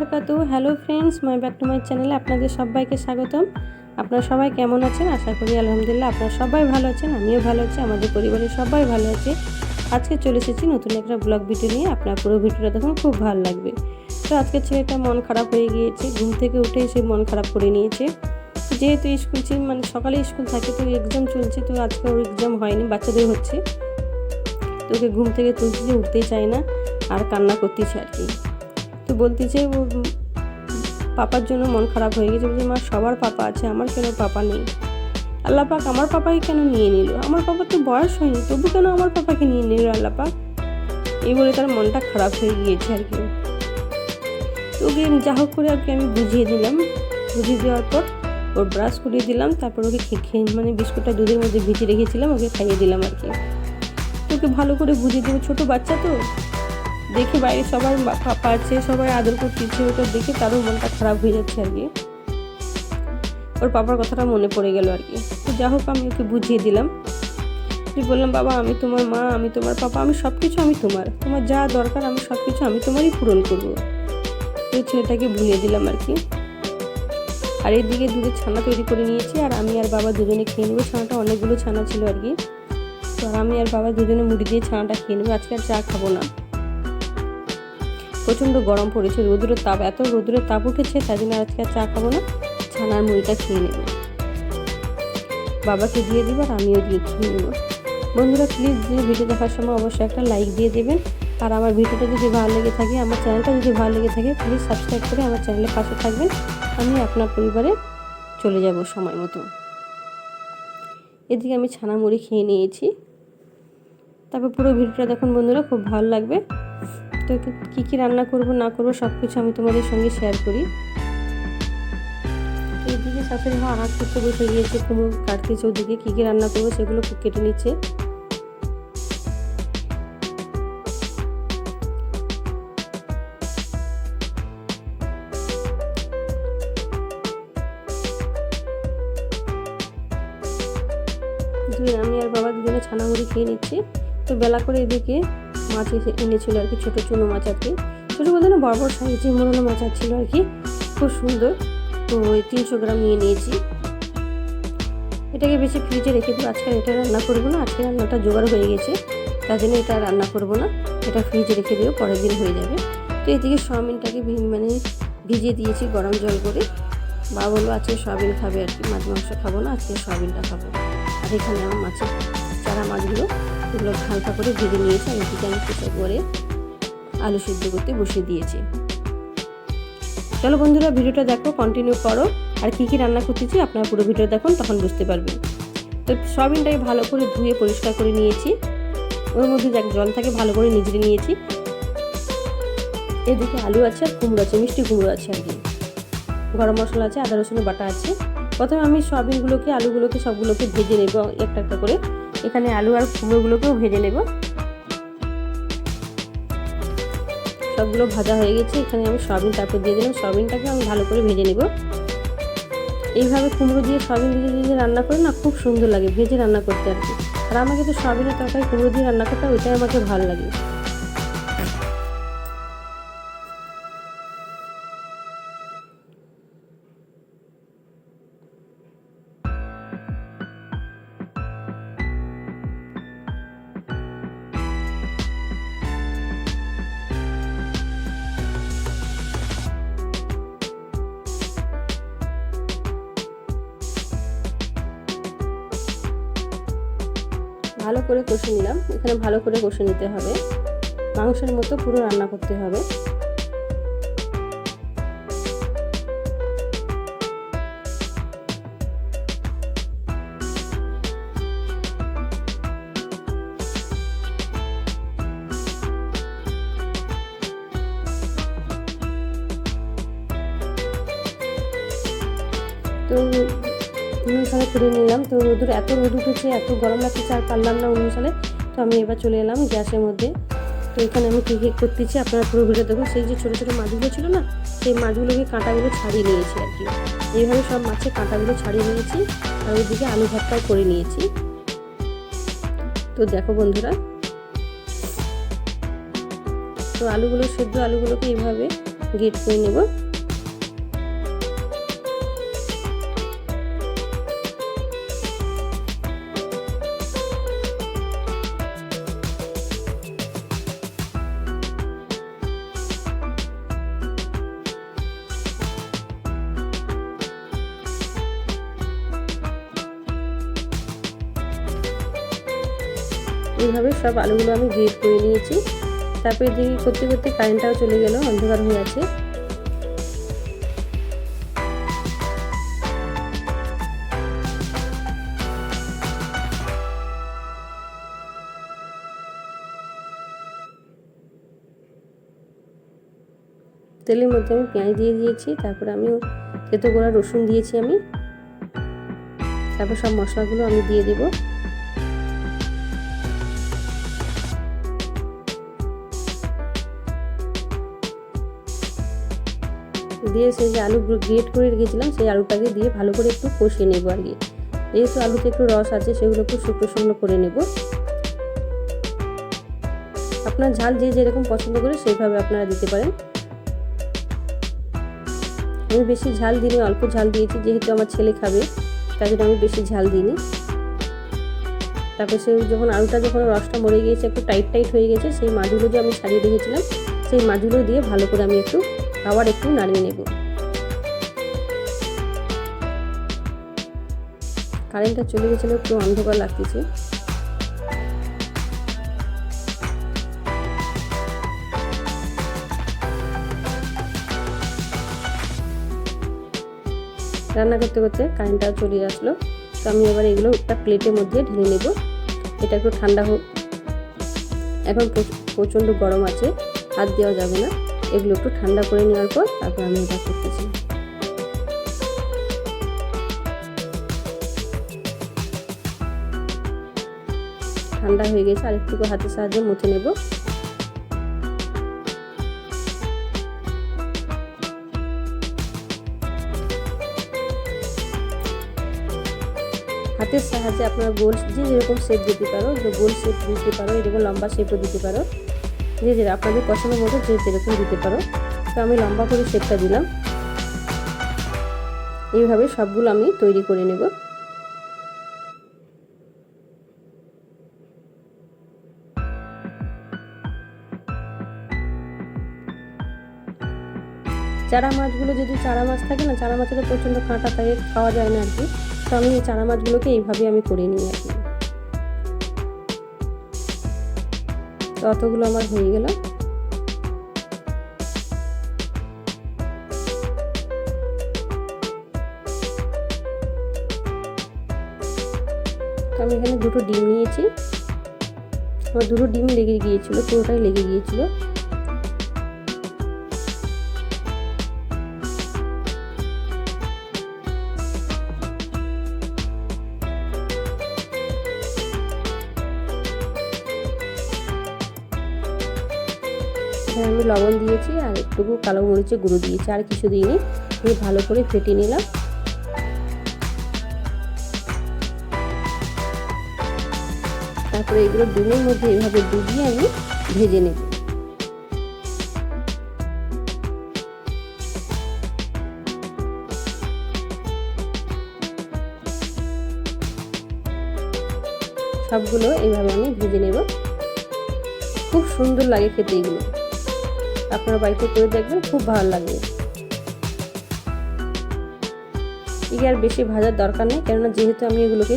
বারকাতু hello friends my back to my চ্যানেলে আপনাদের সবাইকে স্বাগতম। আপনারা সবাই কেমন আছেন? আশা করি আলহামদুলিল্লাহ আপনারা সবাই ভালো আছেন, আমিও ভালো আছি, আমাদের পরিবারের সবাই ভালো আছে। আজকে চলে এসেছি নতুন একটা ব্লগ ভিডিও নিয়ে, আপনার পুরো ভিডিওটা দেখুন, খুব ভালো লাগবে। তো আজকে ছেলেটা মন খারাপ হয়ে গিয়েছে, ঘুম থেকে উঠে সে মন খারাপ করে নিয়েছে। যেহেতু স্কুল ছিল মানে সকালে স্কুল থাকে, তো এক্সাম চলছে, তো আজকে ওর এক্সাম হয়নি, বাচ্চাদের হচ্ছে। তো ওকে ঘুম থেকে তুলতে উঠতেই চায় না, আর কান্না করতেছে আর কি। তো বলতেছে পাপার জন্য মন খারাপ হয়ে গেছে বলছে, মা, সবার পাপা আছে, আমার কেন পাপা নেই। আল্লাহ পাক আমার পাপাকে কেন নিয়ে নিল? আমার পাপার তো বয়স হয়নি, তবু কেন আমার পাপাকে নিয়ে নিল আল্লাহ পাক? এই বলে তার মনটা খারাপ হয়ে গিয়েছে আর কি। তো ওকে যা হোক করে আর কি আমি বুঝিয়ে দিলাম। বুঝিয়ে দেওয়ার পর ওর ব্রাশ করিয়ে দিলাম, তারপর ওকে খেয়ে মানে বিস্কুটটা দুধের মধ্যে ভিজে রেখেছিলাম, ওকে খাইয়ে দিলাম আর কি। ওকে ভালো করে বুঝিয়ে দেবো, ছোটো বাচ্চা তো। দেখে বাইরে সবার পাপা আছে, সবাই আদর করতেছে ওটা দেখে তারও মনটা খারাপ হয়ে যাচ্ছে আর কি। ওর পাপার কথাটা মনে পড়ে গেল আর কি। তো যা হোক, আমি ওকে বুঝিয়ে দিলাম। তুই বললাম, বাবা, আমি তোমার মা, আমি তোমার পাপা, আমি সব কিছু আমি তোমার। তোমার যা দরকার, আমি সব কিছু আমি তোমারই পূরণ করব। তো ছেলেটাকে ভুলিয়ে দিলাম আর কি। আর এদিকে দুধের ছানা তৈরি করে নিয়েছি, আর আমি আর বাবা দুজনে খেয়ে নেব। ছানাটা অনেকগুলো ছানা ছিল আর কি। তো আমি আর বাবা দুজনে মুড়ি দিয়ে ছানাটা খেয়ে নেব। আজকে আর চা খাব না। প্রচণ্ড গরম পড়েছে রোদ্রের তাপ, এত রোদ্রের তাপ উঠেছে, তাই জন্য আজকে আর চা খাব না, ছানার মুড়িটা খেয়ে নেব। বাবাকে দিয়ে দিব আর আমিও দিয়ে খেয়ে নেব। বন্ধুরা প্লিজ ভিডিও দেখার সময় অবশ্যই একটা লাইক দিয়ে দেবেন। আর আমার ভিডিওটা যদি ভালো লেগে থাকে, আমার চ্যানেলটা যদি ভালো লেগে থাকে প্লিজ সাবস্ক্রাইব করে আমার চ্যানেলের পাশে থাকবেন। আমি আপনার পরিবারে চলে যাব সময় মতো। এদিকে আমি ছানা মুড়ি খেয়ে নিয়েছি। তারপর পুরো ভিডিওটা দেখুন বন্ধুরা, খুব ভালো লাগবে। তো কী কী রান্না করব, না করব সব কিছু আমি তোমাদের সঙ্গে শেয়ার করি। এইদিকে শাশুড়ি মা আনাজ করতে বসে গিয়েছে, কুমড়ো কাটতেছে ওদিকে কী কী রান্না করব সেগুলো কেটে নিচ্ছে। আমি আর বাবা দুজনে ছানামুড়ি খেয়ে নিচ্ছি। তো বেলা করে এদিকে মাছ এনেছিল আর কি, ছোটো চুনো মাছ আর কি। ছোটো বলতে না বড় বড় সাইজে মোড়ানো মাছ আর ছিল আর কি। খুব সুন্দর। তো ওই তিনশো গ্রাম নিয়ে নিয়েছি। এটাকে বেশি ফ্রিজে রেখে দেবো। আজকে এটা রান্না করব না। আজকে রান্নাটা জোগাড় হয়ে গেছে। তার জন্য এটা রান্না করব না। এটা ফ্রিজে রেখে দেবো। পরের দিন হয়ে যাবে। তো এদিকে সয়াবিনটাকে মানে ভিজিয়ে দিয়েছি গরম জল করে। বা বলল, আজকে সয়াবিন খাবে আর কি। মাছ, মাংস খাব না। আজকে সয়াবিনটা খাব। আর এখানে আমার মাছের চারা মাছগুলো এগুলো হালকা করে ভেজে নিয়েছি, আর এদিকে আমি করে আলু সিদ্ধ করতে বসিয়ে দিয়েছি। চলো বন্ধুরা, ভিডিওটা দেখো কন্টিনিউ করো। আর কী কী রান্না করতেছি, আপনারা পুরো ভিডিও দেখুন, তখন বুঝতে পারবেন। তো সয়াবিনটাকে ভালো করে ধুয়ে পরিষ্কার করে নিয়েছি। ওর মধ্যে যাক জল থাকে ভালো করে নিজে নিয়েছি। এদিকে আলু আছে, আর কুমড়ো আছে, মিষ্টি কুমড়ো আছে আর কি। গরম মশলা আছে, আদা রসুনের বাটা আছে। প্রথমে আমি সয়াবিনগুলোকে, আলুগুলোকে সবগুলোকে ভেজে নেব, একটা একটা করে। এখানে আলু আর কুমড়োগুলোকেও ভেজে নেব। সবগুলো ভাজা হয়ে গেছে, এখানে আমি সয়াবিন, তারপর দিয়ে দিলাম সয়াবিনটাকে আমি ভালো করে ভেজে নেব। এইভাবে কুমড়ো দিয়ে সয়াবিন দিয়ে দিয়ে রান্না করে না খুব সুন্দর লাগে, ভেজে রান্না করতে আর কি। আর আমাকে তো সয়াবিনের তরকারি কুমড়ো দিয়ে রান্না করতে ওইটাই আমাকে ভালো লাগে। করে কষে নিলাম। এখানে ভালো করে কষে নিতে হবে। মাংসের মতো পুরো রান্না করতে হবে। করে নিলাম। তো রোদুর এত রোদ উঠেছে, এত গরম লাগতেছে আর পারলাম না অনুসারে তো আমি এবার চলে এলাম গ্যাসের মধ্যে। তো এখানে আমি কী কী করতেছি আপনারা পুরো ভিডিও দেখুন। সেই যে ছোটো ছোটো মাছগুলো ছিল না, সেই মাছগুলোকে কাঁটাগুলো ছাড়িয়ে নিয়েছি আর কি। এইভাবে সব মাছের কাঁটাগুলো ছাড়িয়ে নিয়েছি, আর ওইদিকে আলু ভাতটাও করে নিয়েছি। তো দেখো বন্ধুরা। তো আলুগুলো সেদ্ধ আলুগুলোকে এইভাবে গ্রেট করে নেব। এইভাবে সব আলুগুলো আমি গ্রেট করে নিয়েছি। তারপরে দেখি করতে করতে কারেন্টটাও চলে গেল, অন্ধকার হয়ে আছে। তেলের মধ্যে আমি পেঁয়াজ দিয়ে দিয়েছি, তারপরে আমি তেতো গোড়া রসুন দিয়েছি আমি। তারপর সব মশলাগুলো আমি দিয়ে দেবো। দিয়ে সেই যে আলু গ্রেট করে রেখেছিলাম, সেই আলুটাকে দিয়ে ভালো করে একটু কষিয়ে নেব আর কি। যেহেতু আলুতে একটু রস আছে সেগুলো একটু শুকনো শুকনো করে নেব। আপনার ঝাল যে যেরকম পছন্দ করে সেইভাবে আপনারা দিতে পারেন। আমি বেশি ঝাল দিইনি, অল্প ঝাল দিয়েছি, যেহেতু আমার ছেলে খাবে তাই জন্য আমি বেশি ঝাল দিইনি। তারপর সে যখন আলুটা যখন রসটা মরে গিয়েছে, একটু টাইট টাইট হয়ে গেছে, সেই মাছগুলো যে আমি ছাড়িয়ে রেখেছিলাম, সেই মাছগুলো দিয়ে ভালো করে আমি একটু আবার একটু নাড়িয়ে নেব। কারেন্টটা চলে গেছিল, একটু অন্ধকার লাগতেছে। রান্না করতে করতে কারেন্টটা চলে আসলো, তো আমি এবার এগুলো একটা প্লেটের মধ্যে ঢেলে নেব। এটা একটু ঠান্ডা হোক। এখন প্রচণ্ড গরম আছে, হাত দেওয়া যাবে না। এগুলো একটু ঠান্ডা করে নেওয়ার পর তারপর আমি এটা করতেছি। ঠান্ডা হয়ে গেছে, আর একটু হাতের সাহায্যে মুছে নেব। হাতের সাহায্যে আপনারা গোল যে যেরকম শেপ দিতে পারো গোল শেপ দিতে পারো, এরকম লম্বা শেপও দিতে পারো। যে যে আপনাদের পছন্দ মতো যে যেরকম দিতে পারো। তো আমি লম্বা করে শেপটা দিলাম। এইভাবে সবগুলো আমি তৈরি করে নেব। চারা মাছগুলো যদি চারা মাছ থাকে না, চারা মাছের প্রচণ্ড কাঁটা থাকে, খাওয়া যায় না আর কি। তো আমি এই চারা মাছগুলোকে এইভাবে আমি করে নিই আর কি। তো অতগুলো আমার হয়ে গেল। আমি এখানে দুটো ডিম নিয়েছি। আমার দুটো ডিম লেগে গিয়েছিল, পুরোটাই লেগে গিয়েছিল। এখানে আমি লবণ দিয়েছি আর একটুকু কালো মরিচের গুঁড়ো দিয়েছি, আর কিছু দিইনি। দিয়ে ভালো করে ফেটে নিলাম। তারপরে এগুলো ডিমের মধ্যে এভাবে ডুবিয়ে আমি ভেজে নেব। সবগুলো এইভাবে আমি ভেজে নেব। খুব সুন্দর লাগে খেতে এগুলো। আপনারা বাড়িতে করে দেখবেন, খুব ভালো লাগবে। এগুলো আর বেশি ভাজার দরকার নেই, কেননা যেহেতু আমি এগুলোকে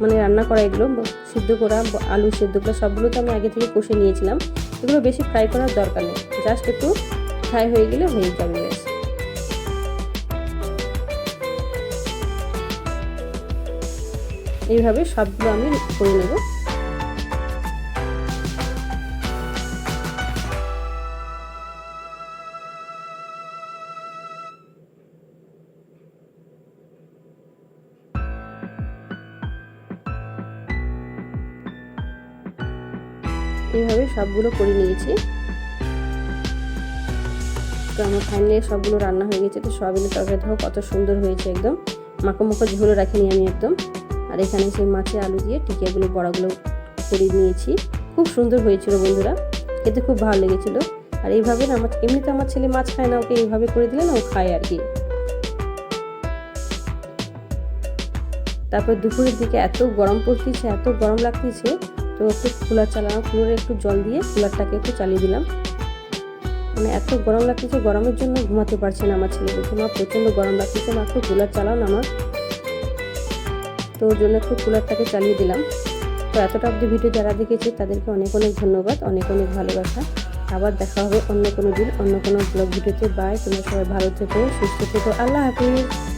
মানে রান্না করা এগুলো সিদ্ধ করা আলু সিদ্ধ করা, সবগুলো তো আমি আগে থেকে কষে নিয়েছিলাম, এগুলো বেশি ফ্রাই করার দরকার নেই। জাস্ট একটু ফ্রাই হয়ে গেলে হয়ে যাবে এইভাবে সবগুলো আমি করে নেব। এইভাবে সবগুলো করে নিয়েছি। তো আমার ফাইনালি সবগুলো রান্না হয়ে গেছে। তো সয়াবিনের তরকারি দেখো কত সুন্দর হয়েছে একদম। মাখো মাখো ঝোলও রাখিনি আমি একদম। আর এখানে সেই মাছের আলু দিয়ে টিকিয়াগুলো, বড়াগুলো করে নিয়েছি। খুব সুন্দর হয়েছিল বন্ধুরা। খেতে খুব ভালো লেগেছিল। আর এইভাবে না আমার, এমনিতে আমার ছেলে মাছ খায় না, ওকে এইভাবে করে দিলে না ও খায় আর কি। তারপর দুপুরের দিকে এত গরম পড়তেছে, এত গরম লাগতেছে। তো একটু কুলার চালানো কুলারে একটু জল দিয়ে কুলারটাকে একটু চালিয়ে দিলাম। মানে এত গরম লাগতেছে, গরমের জন্য ঘুমাতে পারছে না আমার ছেলে। বলছে মা, প্রচণ্ড গরম লাগতেছে, মা, একটু কুলার চালাও না আমার তো ওর জন্য একটু কুলারটাকে চালিয়ে দিলাম। তো এতটা অব্দি ভিডিও যারা দেখেছে, তাদেরকে অনেক অনেক ধন্যবাদ, অনেক অনেক ভালোবাসা। আবার দেখা হবে অন্য কোনো দিন, অন্য কোনো ব্লগ ভিডিওতে বাই তোমরা সবাই ভালো থেকো, সুস্থ থেকো। আল্লাহ হাফিজ।